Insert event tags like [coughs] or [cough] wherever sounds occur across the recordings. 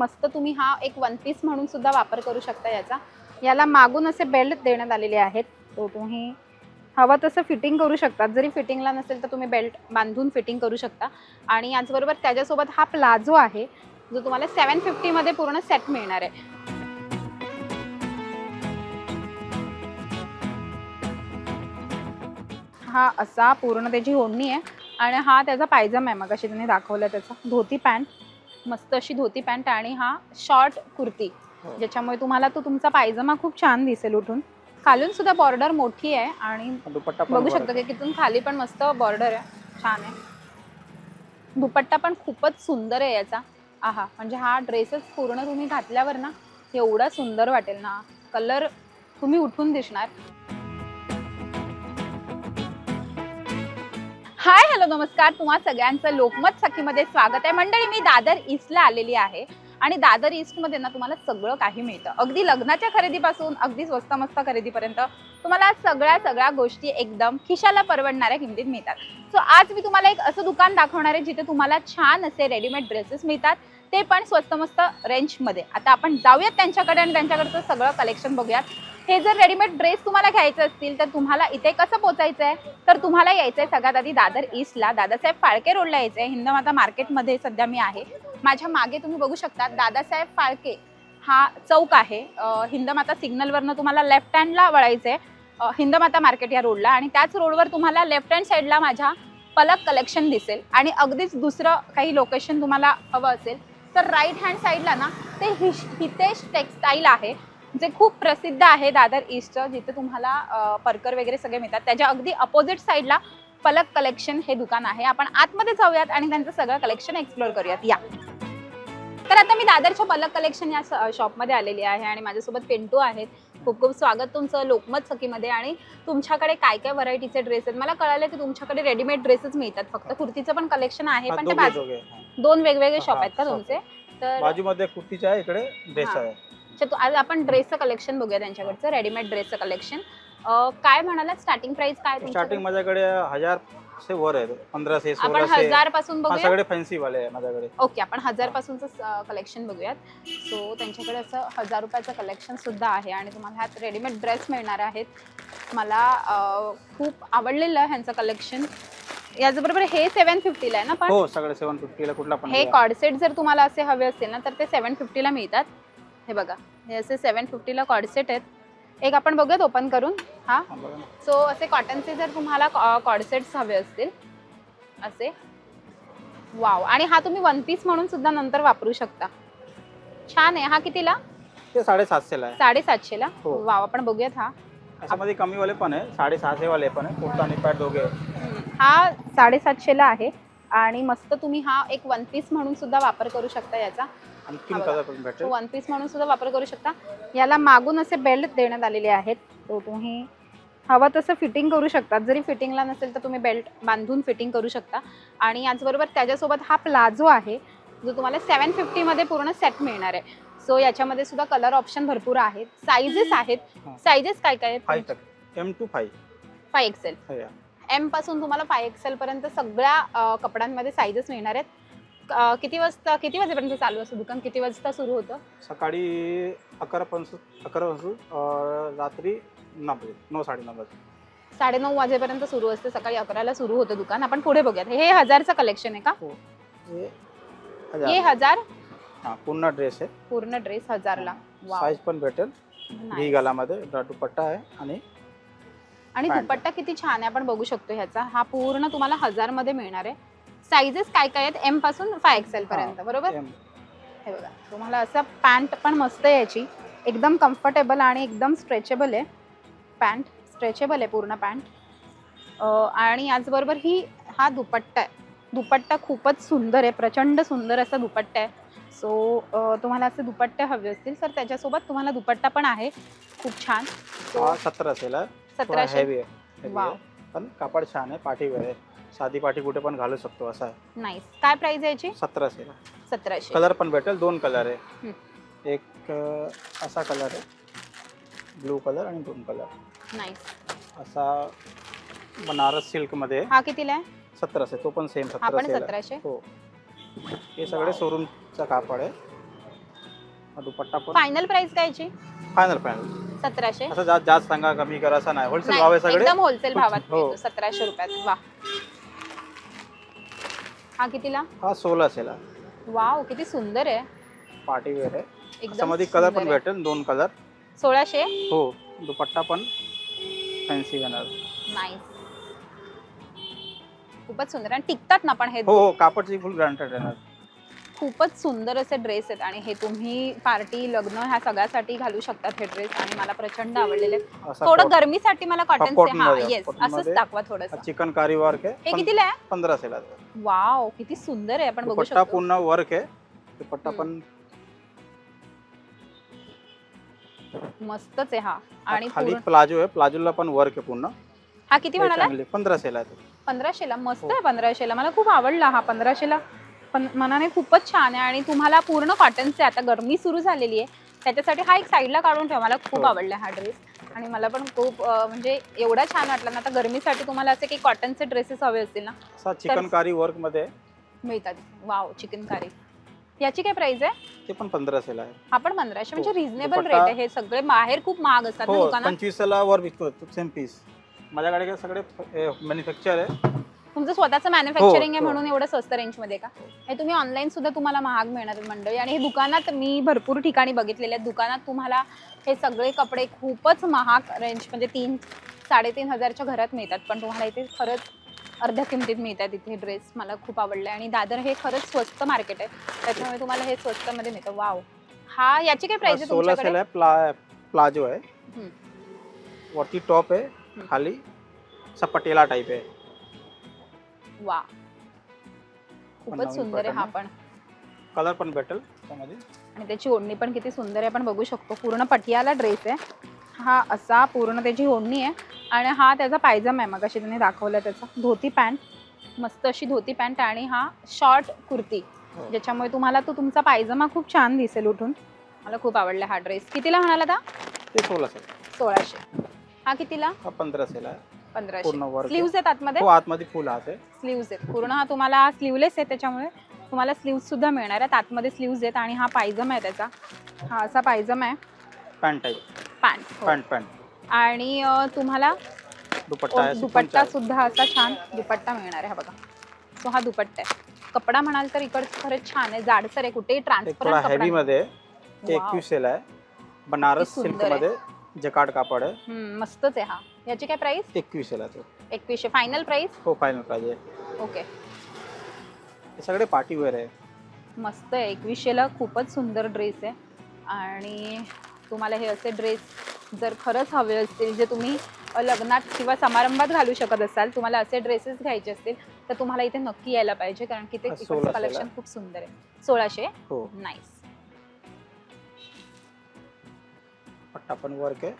मस्त तुम्ही हा एक वन पीस म्हणून सुद्धा वापर करू शकता याचा. याला मागून असे बेल्ट देण्यात आलेले आहेत. तो तुम्ही हवं तसं फिटिंग करू शकतात. जरी फिटिंगला नसेल तर तुम्ही बेल्ट बांधून फिटिंग करू शकता. आणि याचबरोबर त्याच्यासोबत हा प्लाझो आहे जो तुम्हाला सेवन फिफ्टीमध्ये पूर्ण सेट मिळणार आहे. हा असा पूर्ण त्याची ओढणी आहे. आणि हा त्याचा पायजमा आहे. मग अशी त्यांनी दाखवलं त्याचा. धोती पॅन्ट मस्त अशी धोती पॅन्ट आणि हा शॉर्ट कुर्ती. हो. ज्याच्यामुळे तुम्हाला तो तुमचा पायजमा खूप छान दिसेल उठून. खालून सुद्धा बॉर्डर मोठी आहे आणि बघू शकतो की तिथून खाली पण मस्त बॉर्डर आहे. छान आहे. दुपट्टा पण खूपच सुंदर आहे याचा. आहा म्हणजे हा ड्रेसच पूर्ण तुम्ही घातल्यावर ना एवढा सुंदर वाटेल ना. कलर तुम्ही उठून दिसणार. हाय हॅलो नमस्कार. तुम्हा सगळ्यांचं लोकमत सखीमध्ये स्वागत आहे. मंडळी मी दादर ईस्टला आलेली आहे आणि दादर ईस्टमध्ये ना तुम्हाला सगळं काही मिळतं. अगदी लग्नाच्या खरेदीपासून अगदी स्वस्त मस्त खरेदीपर्यंत तुम्हाला सगळ्या सगळ्या गोष्टी एकदम खिशाला परवडणाऱ्या किमतीत मिळतात. सो आज मी तुम्हाला एक असं दुकान दाखवणार आहे जिथे तुम्हाला छान असे रेडीमेड ड्रेसेस मिळतात. ते पण स्वस्त मस्त रेंजमध्ये आता आपण जाऊयात त्यांच्याकडे आणि त्यांच्याकडचं सगळं कलेक्शन बघूयात. हे जर रेडीमेड ड्रेस तुम्हाला घ्यायचे असतील तर तुम्हाला इथे कसं पोचायचं आहे? तर तुम्हाला यायचं आहे सगळ्यात आधी दादर ईस्टला दादासाहेब फाळके रोडला यायचं आहे हिंदमाता मार्केटमध्ये सध्या मी आहे. माझ्या मागे तुम्ही बघू शकता दादासाहेब फाळके हा चौक आहे. हिंदमाता सिग्नलवरनं तुम्हाला लेफ्ट हँडला वळायचं आहे हिंदमाता मार्केट या रोडला आणि त्याच रोडवर तुम्हाला लेफ्ट हँड साईडला माझ्या पलक कलेक्शन दिसेल. आणि अगदीच दुसरं काही लोकेशन तुम्हाला हवं असेल तर राईट हँड साईडला ना ते हिश हितेश टेक्सटाईल आहे जे खूप प्रसिद्ध आहे दादर ईस्टचं जिथे तुम्हाला परकर वगैरे सगळे मिळतात. त्याच्या अगदी अपोजिट साईडला पलक कलेक्शन हे दुकान आहे. आपण आतमध्ये जाऊयात आणि त्यांचं सगळं कलेक्शन एक्सप्लोर करूयात. या. तर आता मी दादरच्या पलक कलेक्शन या शॉपमध्ये आलेली आहे आणि माझ्यासोबत पिंटू आहेत. खूप खूप स्वागत तुमचं लोकमत सखीमध्ये. आणि तुमच्याकडे काय काय व्हरायटीचे ड्रेस आहेत? मला कळालं की तुमच्याकडे रेडीमेड ड्रेसेस मिळतात. फक्त कुर्तीचं पण कलेक्शन आहे पण ते बाजू. दोन वेगवेगळे शॉप आहेत का तुमचे? तर बाजूमध्ये कुर्तीचे आहे इकडे ड्रेस. आहे. आज आपण ड्रेसचं कलेक्शन बघूया त्यांच्याकडचं रेडीमेड ड्रेसचं कलेक्शन. काय म्हणाला स्टार्टिंग प्राइस काय स्टार्टिंग? माझ्याकडे हजार से वर आहे पंधराशे आपण सोळाशे. हजारपासून हा बघूया सगळे फॅन्सी वाले आहे माझ्याकडे. ओके आपण हजार पासूनच कलेक्शन बघूयात. सो त्यांच्याकडे असं हजार रुपयाचं कलेक्शन सुद्धा आहे आणि तुम्हाला ह्यात रेडीमेड ड्रेस मिळणार आहेत. मला अं, खूप आवडलेलं आहे ह्यांचं कलेक्शन याचबरोबर हे सेवन फिफ्टीला आहे ना पण? हो सगळे सेवन फिफ्टीला कुठला पण हे घ्या. कॉडसेट जर तुम्हाला असे हवे असतील ना तर ते सेवन फिफ्टीला मिळतात. हे बघा हे असे सेवन फिफ्टीला कॉडसेट आहेत. एक आपण बघूयात ओपन करून. हा. सो असे कॉटनचे जर तुम्हाला कॉडसेट्स हवे असतील असे. वाव आणि हा तुम्ही वन पीस म्हणून सुद्धा नंतर वापरू शकता. छान आहे. हा कितीला? साडेसातशेला हो. वाव आपण बघूयात हा. त्याच्यामध्ये कमी वाले पण आहे. साडेसहाशे वाले पण आहे. कुर्ता आणि पॅट दोघे. आहे. हम्म. हा साडेसातशेला आहे. आणि मस्त तुम्ही हा एक वन पीस म्हणून सुद्धा वापर करू शकता याचा. वन पीस म्हणून सुद्धा वापर करू शकता. याला मागून असे बेल्ट देण्यात आलेले आहेत. तो तुम्ही हवं तसं फिटिंग करू शकता. जरी फिटिंगला नसेल तर तुम्ही बेल्ट बांधून फिटिंग करू शकता. आणि याचबरोबर त्याच्यासोबत हा प्लाझो आहे. जो तुम्हाला सेवन फिफ्टीमध्ये पूर्ण सेट मिळणार आहे. सो याच्यामध्ये सुद्धा कलर ऑप्शन भरपूर आहेत. साईजेस आहेत. साईजेस काय काय आहेत? टू फाय फाय एक्सेल एमपासून तुम्हाला फाय एक्सेल पर्यंत सगळ्या कपड्यांमध्ये साईजेस मिळणार आहेत. किती वाजता किती वाजेपर्यंत चालू असतं दुकान? किती वाजता सुरू होतं? सकाळी अकरा पासून अकरा अं, रात्री नऊ नऊ साडे नऊ वाजे. साडेनऊ वाजेपर्यंत सुरू असते सकाळी अकराला सुरू होतं दुकान. आपण पुढे बघूयात. हे हजारचं कलेक्शन आहे का? हे. हे हजार. पूर्ण ड्रेस आहे. पूर्ण ड्रेस हजारला. साईज पण भेटेल. गलामध्ये दुपट्टा आहे आणि आणि. दुपट्टा किती छान आहे आपण बघू शकतो ह्याचा. हा पूर्ण तुम्हाला हजारमध्ये मिळणार आहे. साईजेस काय काय आहेत? एमपासून फाय एक्सेल पर्यंत बरोबर. हे बघा तुम्हाला असं पॅन्ट पण मस्त आहे याची. एकदम कम्फर्टेबल आणि एकदम स्ट्रेचेबल आहे. पॅन्ट स्ट्रेचेबल आहे पूर्ण पॅन्ट आणि याचबरोबर ही हा दुपट्टा आहे. दुपट्टा खूपच सुंदर आहे प्रचंड सुंदर असा दुपट्टा आहे. सो तुम्हाला असे दुपट्टे हवे असतील तर त्याच्यासोबत तुम्हाला दुपट्टा पण आहे. खूप छान. हा सतरा असेल हा. सतराशे. हेवी आहे. पण कापड छान आहे पाठी वेळ आहे. साधी पाठी कुठे पण घालू शकतो असा आहे. नाईस काय प्राइस आहे याची? सतरा असेल सतराशे. कलर पण भेटेल दोन कलर आहे. एक अं, असा कलर आहे. ब्लू कलर आणि दोन कलर नाईस असा बनारस सिल्कमध्ये हा कितीला आहे? सतरा असेल तो पण सेम हा पण सतराशे? हो. हे सगळे शोरूमचा कापड आहे. हा दुपट्टा पण फायनल प्राइस काय याची? फायनल फायनल सतराशे? असं जास्त जास्त सांगा कमी करा असं नाही. होलसेल नाही, भाव आहे सगळे? एकदम होलसेल भावात हो. मिळतो, सतराशे रुपयात वा. हा कितीला? हा सोळा असेल हा. वाव किती सुंदर आहे. पार्टी वेअर आहे. एकदम त्यामध्ये कलर पण आहे. भेटेल दोन कलर. सोळाशे? हो दुपट्टा पण फॅन्सी येणार. नाईस खूपच सुंदर आणि टिकतात ना पण हे हो हो कापडची फुल ग्रांटेड येणार. खूपच सुंदर असे ड्रेस आहेत आणि हे तुम्ही पार्टी लग्न ह्या सगळ्यासाठी घालू शकतात हे ड्रेस आणि मला प्रचंड आवडलेले आहेत. असा थोडं cotton- गरमीसाठी मला कॉटन cotton हा मध्ये, येस cotton असंच मध्ये. दाखवा थोडस चिकन कारी वर्क हे कितीला आहे पंधरा. वाव किती सुंदर आहे आपण बघू शकतो पूर्ण वर्क आहे हम्म. पण मस्तच आहे हा आणि खाली पूर्ण- प्लाजो आहे प्लाजोला पण वर्क आहे पूर्ण हा किती म्हणाला पंधरा आहे तो. पंधराशेला मस्त हो. आहे पंधराशेला मला खूप आवडला हा पंधराशेला पण मनाने खूपच छान आहे आणि तुम्हाला पूर्ण कॉटनचे आता गरमी सुरू झालेली आहे. त्याच्यासाठी हा एक साईडला काढून ठेवा. मला खूप हो. आवडला हा ड्रेस आणि मला पण खूप अं, म्हणजे एवढा छान वाटला ना. आता गरमीसाठी तुम्हाला असे काही कॉटनचे ड्रेसेस हवे असतील ना असा चिकन कारी वर्कमध्ये. आहे. मिळतात. वाव चिकन कारी याची काय प्राइस आहे? ते पण पंधरा असेल आहे. हा पण पंधराशे म्हणजे हो. रिझनेबल रेट दुपट्टा- आहे. हे सगळे बाहेर खूप महाग असतात ना हो दुकानात. पंचवीसला वर विकतो. सेम पीस माझ्याकडे काय सगळे मॅन्युफॅक्चर आहे. तुमचं स्वतःचं मॅन्युफॅक्चरिंग आहे हो. म्हणून एवढं स्वस्त रेंजमध्ये का? हे तुम्ही ऑनलाईन सुद्धा तुम्हाला महाग मिळणार मंडळी. आणि हे दुकानात मी भरपूर ठिकाणी बघितलेले आहेत. दुकानात तुम्हाला हे सगळे कपडे खूपच महाग रेंज म्हणजे तीन साडेतीन हजारच्या घरात मिळतात. पण तुम्हाला इथे खरंच अर्ध्या किमतीत मिळतात इथे ड्रेस मला खूप आवडले आणि दादर हे खरंच स्वस्त मार्केट आहे. त्याच्यामुळे तुम्हाला हे स्वस्तमध्ये मिळतं. वाव हा याची काय प्राइस आहे तुमच्याकडे? प्ला प्लाजो आहे. वरती टॉप आहे खाली असा पटेला टाईप आहे. वा. खूपच सुंदर आहे हा. पण. कलर पण भेटेल त्यामध्ये. आणि त्याची ओढणी पण किती सुंदर आहे आपण बघू शकतो. पूर्ण पटियाला ड्रेस आहे. हा असा पूर्ण त्याची ओढणी आहे. आणि हा त्याचा पायजमा आहे. मग अशी त्यांनी दाखवलं त्याचा. धोती पॅन्ट मस्त अशी धोती पॅन्ट आणि हा शॉर्ट कुर्ती. हो. ज्याच्यामुळे तुम्हाला तो तुमचा पायजमा खूप छान दिसेल उठून. मला खूप आवडला हा ड्रेस कितीला म्हणाला आता ते सोळा असेल सोळाशे. हा कितीला? पंधरा असेल आहे. पंधराशे. पूर्ण वर्क स्लीव्ज आहेत आतमध्ये? हो आतमध्ये फुल हात आहे. स्लीव्ज आहेत. पूर्ण हा तुम्हाला स्लीवलेस आहे त्याच्यामुळे तुम्हाला स्लीव्ज सुद्धा मिळणार आहेत. आतमध्ये स्लीव्ज आहेत आणि हा पायजमा आहे त्याचा. हा असा पायजमा आहे. Pant type pant pant pant आणि अ, तुम्हाला दुपट्टा आहे दुपट्टा सुद्धा असा छान दुपट्टा मिळणार आहे हा बघा. तो हा दुपट्टा आहे. कपडा म्हणाल तर इकडचं खरंच छान आहे. जाडसर आहे कुठेही एक थोडा ट्रान्सपरंट हेवी मध्ये Wow. एकवीस सेल आहे. बनारस किती सिल्क सुंदर आहे. मध्ये जकार्ड कापड आहे. मस्तच आहे हा. याची काय प्राइस एकवीस सेल आहे तो. एकवीसशे. फायनल प्राइस हो फायनल प्राइस आहे. ओके हे सगळे पार्टी वेअर आहे. मस्त आहे. एकवीसशेला खूपच सुंदर ड्रेस आहे. आणि तुम्हाला हे असे ड्रेस जर खरंच हवे असतील जे तुम्ही अ, लग्नात किंवा समारंभात घालू शकत असाल तुम्हाला असे ड्रेसेस घ्यायचे असतील तर तुम्हाला इथे नक्की यायला पाहिजे कारण की ते हा, इकडचं 1600 कलेक्शन. खूप सुंदर आहे. सोळाशे? हो. नाईस पट्टा पण वर्क आहे.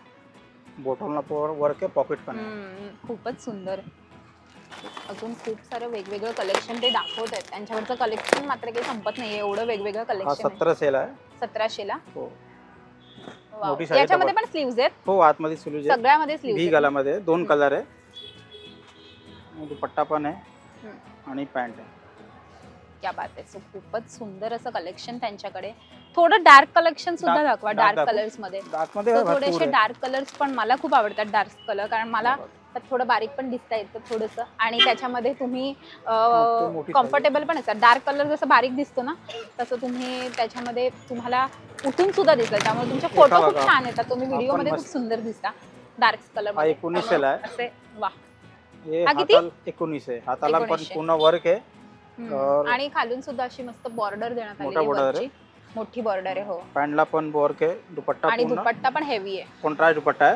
बॉटलला वर्क आहे पॉकेट पण आहे. हम्म, खूपच सुंदर. अजून खूप सारं वेगवेगळं कलेक्शन ते दाखवत आहेत. त्यांच्यावरचं कलेक्शन मात्र काही संपत नाही एवढं वेगवेगळं हा कलेक्शन सतरा सेल आहे. सतराशेला हो. Wow. मोठी साडी याच्यामध्ये तर पण स्लीव्ज आहेत? हो आतमध्ये सुलूज आहे सगळ्यामध्ये व्ही स्लीव्ज गलामध्ये. दोन हम्म. कलर आहे. आणि दुपट्टा पण आहे. आणि पॅन्ट आहे. क्या बात आहे. सो खूपच सुंदर असं कलेक्शन त्यांच्याकडे. थोडं डार्क कलेक्शन सुद्धा दाखवा डार्क? कलर्समध्ये. थोडेसे. डार्क कलर्स पण मला खूप आवडतात डार्क कलर कारण मला त्यात थोडं बारीक पण दिसता येतं थोडंसं. आणि [coughs] त्याच्यामध्ये तुम्ही कम्फर्टेबल पण असतात. डार्क कलर जसं बारीक दिसतो ना तसं तुम्ही त्याच्यामध्ये तुम्हाला उठून सुद्धा दिसतं. त्यामुळे तुमचे फोटो खूप. छान येतात. तुम्ही आपण व्हिडिओमध्ये खूप सुंदर दिसता. डार्क कलर एकोणीसशेला आहे. असे वा. हे किती? एकोणीस आहे. हाताला पण एकोणीसशे. पूर्ण वर्क आहे. आणि खालून सुद्धा अशी मस्त बॉर्डर देण्यात मोठा मोठी बॉर्डर आहे हो. पॅन्टला पण वर्क आहे दुपट्टा आणि पूर्ण. दुपट्टा पण हेवी आहे. कॉन्ट्रास्ट दुपट्टा आहे?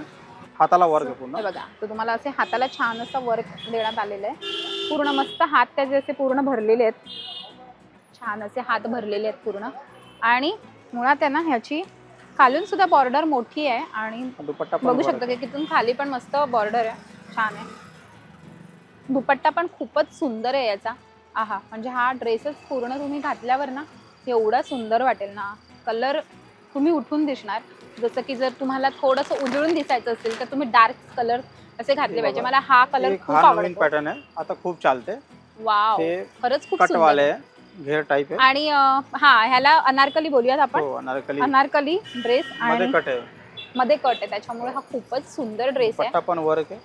हाताला वर्क आहे हे पूर्ण बघा तर तुम्हाला असे हाताला छान असं वर्क देण्यात आलेलं आहे. पूर्ण मस्त हात त्याचे असे पूर्ण भरलेले आहेत. छान असे हात भरलेले आहेत पूर्ण. आणि मुळात आहे ना ह्याची खालून सुद्धा बॉर्डर मोठी आहे आणि दुपट्टा पण बघू work शकता की तिथून खाली पण मस्त बॉर्डर आहे. छान आहे. दुपट्टा पण खूपच सुंदर आहे याचा. आहा म्हणजे हा ड्रेसच पूर्ण तुम्ही घातल्यावर ना एवढा सुंदर वाटेल ना कलर तुम्ही उठून दिसणार. जसं की जर तुम्हाला थोडंसं उजळून दिसायचं असेल तर तुम्ही डार्क कलर असे घातले पाहिजे. मला हा कलर खूप आवडतो. पॅटर्न आहे. आता खूप चालते. वाव खरंच खूप सुंदर. घेर टाईप आहे. आणि हा ह्याला अनारकली बोलूयात आपण. हो अनारकली. अनारकली ड्रेस मध्ये आणि कट आहे. मध्ये कट आहे. त्याच्यामुळे हा खूपच सुंदर ड्रेस आहे. पण वर्क आहे.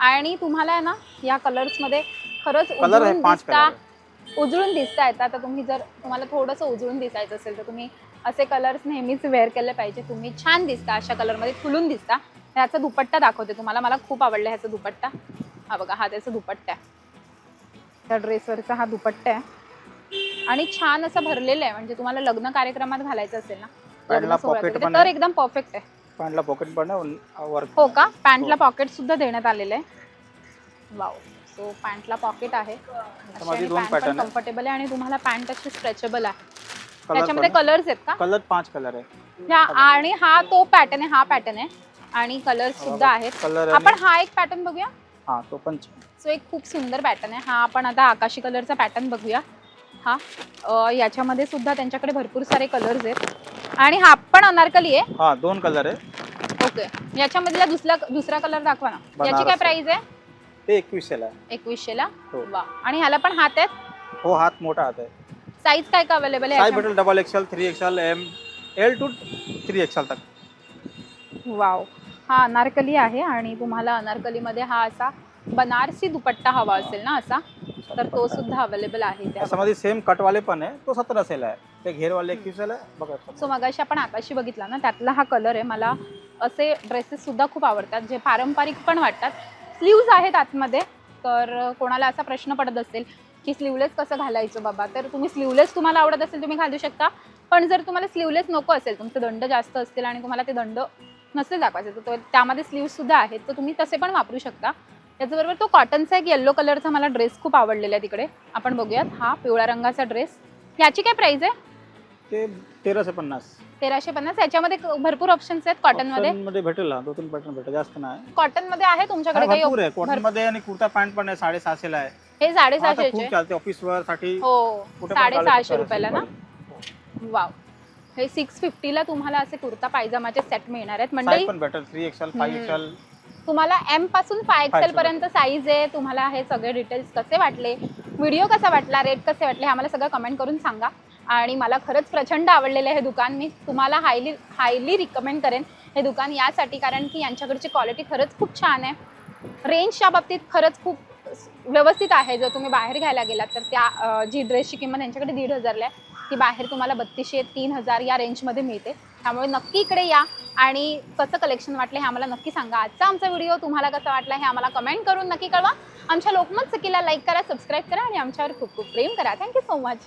आणि तुम्हाला ना या कलर्समध्ये खरंच कलर आहे उजळून पाच उजळून दिसता येतात तर तुम्ही जर तुम्हाला थोडंसं उजळून दिसायचं असेल तर तुम्ही असे कलर्स नेहमीच वेअर केले पाहिजे. तुम्ही छान दिसता अशा कलरमध्ये खुलून दिसता. ह्याचा दुपट्टा दाखवते तुम्हाला. मला खूप आवडला ह्याचा दुपट्टा. हा बघा हा त्याचा दुपट्टा आहे. त्या ड्रेसवरचा हा दुपट्टा आहे. आणि छान असं भरलेलं आहे. म्हणजे तुम्हाला लग्न कार्यक्रमात घालायचं असेल ना पॅन्टला तर. एकदम परफेक्ट आहे. पॅन्टला पॉकेट पण हो का? पॅन्टला हो. पॉकेट सुद्धा देण्यात आलेलं आहे. वाव सो पॅन्टला पॉकेट आहे. दोन. कम्फर्टेबल आहे आणि तुम्हाला पॅन्ट अशी स्ट्रेचेबल आहे. कलर त्याच्यामध्ये कलर्स आहेत का? कलर पाच कलर आहे. ह्या आणि हा तो पॅटर्न आहे हा पॅटर्न आहे. आणि कलर्स सुद्धा आहेत. कलर आपण हा एक पॅटर्न बघूया. हा तो पण. सो एक खूप सुंदर पॅटर्न आहे. हा आपण आता आकाशी कलरचा पॅटर्न बघूया. हा याच्यामध्ये सुद्धा त्यांच्याकडे भरपूर सारे कलर्स आहेत. आणि हा पण अनारकली आहे. हा दोन कलर आहे. ओके. याच्यामधला दुसरा दुसरा कलर दाखवा ना. याची काय. प्राइस आहे? ते एकवीसशेला आहे. एकवीसशेला? हो. वा. आणि ह्याला पण हात आहेत? हो हात मोठा हात आहे. साईज काय काय अवेलेबल साईज आहे भेटेल double XL three XL M L two three XL तक. वाव. हा अनारकली आहे आणि तुम्हाला अनारकलीमध्ये हा असा बनारसी दुपट्टा हवा असेल ना असा तर तो सुद्धा अवेलेबल आहे त्या त्याच्यामध्ये सेम कटवाले पण आहे. तो सतरा सेल आहे. ते घेरवाले एकवीसला आहे. बघा सो मगाशी आपण आकाशी बघितला ना त्यातला हा कलर आहे. मला असे ड्रेसेस सुद्धा खूप आवडतात जे पारंपरिक पण वाटतात स्लीव्ज आहेत आतमध्ये. तर कोणाला असा प्रश्न पडत असेल की स्लीवलेस कसं घालायचं बाबा? तर तुम्ही स्लीवलेस तुम्हाला आवडत असेल तुम्ही घालू शकता. पण जर तुम्हाला स्लीवलेस नको असेल तुमचे दंड जास्त असतील आणि तुम्हाला ते दंड नसेल दाखवायचे तर तो- त्यामध्ये स्लीव्सुद्धा आहेत तर तुम्ही तसे पण वापरू शकता. त्याचबरोबर तो कॉटनचा एक येल्लो कलरचा मला ड्रेस खूप आवडलेला आहे तिकडे. आपण बघूयात हा पिवळ्या रंगाचा ड्रेस याची काय प्राईज आहे? ते तेराशे पन्नास. तेराशे पन्नास. याच्यामध्ये भरपूर ऑप्शन्स आहेत कॉटनमध्ये मध्ये भेटेल हा दो तीन पॅटर्न भेटेल जास्त नाही. कॉटनमध्ये आहे तुमच्याकडे हा, काही भरपूर आहे. कॉटनमध्ये आणि कुर्ता पॅन्ट पण आहे साडेसहाशेला आहे. हे हा, आता साडेसहाशेचे खूप चालते. ऑफिस वर साठी हो. कुठे पण घालू साडेसहाशे रुपयाला ना. वाव. हे सिक्स फिफ्टीला तुम्हाला असे कुर्ता पायजामाचे सेट मिळणार आहेत. साईज पण भेटेल. Three five hmm. एक्सेल तुम्हाला एमपासून फाय एक्सेल XL पर्यंत साईज आहे. तुम्हाला हे सगळे डिटेल्स कसे वाटले? व्हिडिओ कसा वाटला? रेट कसे वाटले? हे आम्हाला सगळं कमेंट करून सांगा. आणि मला खरंच प्रचंड आवडलेलं आहे हे दुकान. मी तुम्हाला हायली हायली रिकमेंड करेन हे दुकान यासाठी कारण की यांच्याकडची क्वालिटी खरंच खूप छान आहे. रेंजच्या बाबतीत खरंच खूप व्यवस्थित आहे. जर तुम्ही बाहेर घ्यायला गेलात तर त्या जी ड्रेसची किंमत यांच्याकडे दीड हजारला आहे. ती बाहेर तुम्हाला बत्तीसशे तीन हजार या रेंजमध्ये मिळते. त्यामुळे नक्की इकडे या. आणि कसं कलेक्शन वाटलं हे आम्हाला नक्की सांगा. आजचा आमचा व्हिडिओ तुम्हाला कसा वाटला हे आम्हाला कमेंट करून नक्की कळवा. आमच्या लोकमत सखीला लाईक करा सबस्क्राईब करा आणि आमच्यावर खूप खूप प्रेम करा. Thank you so much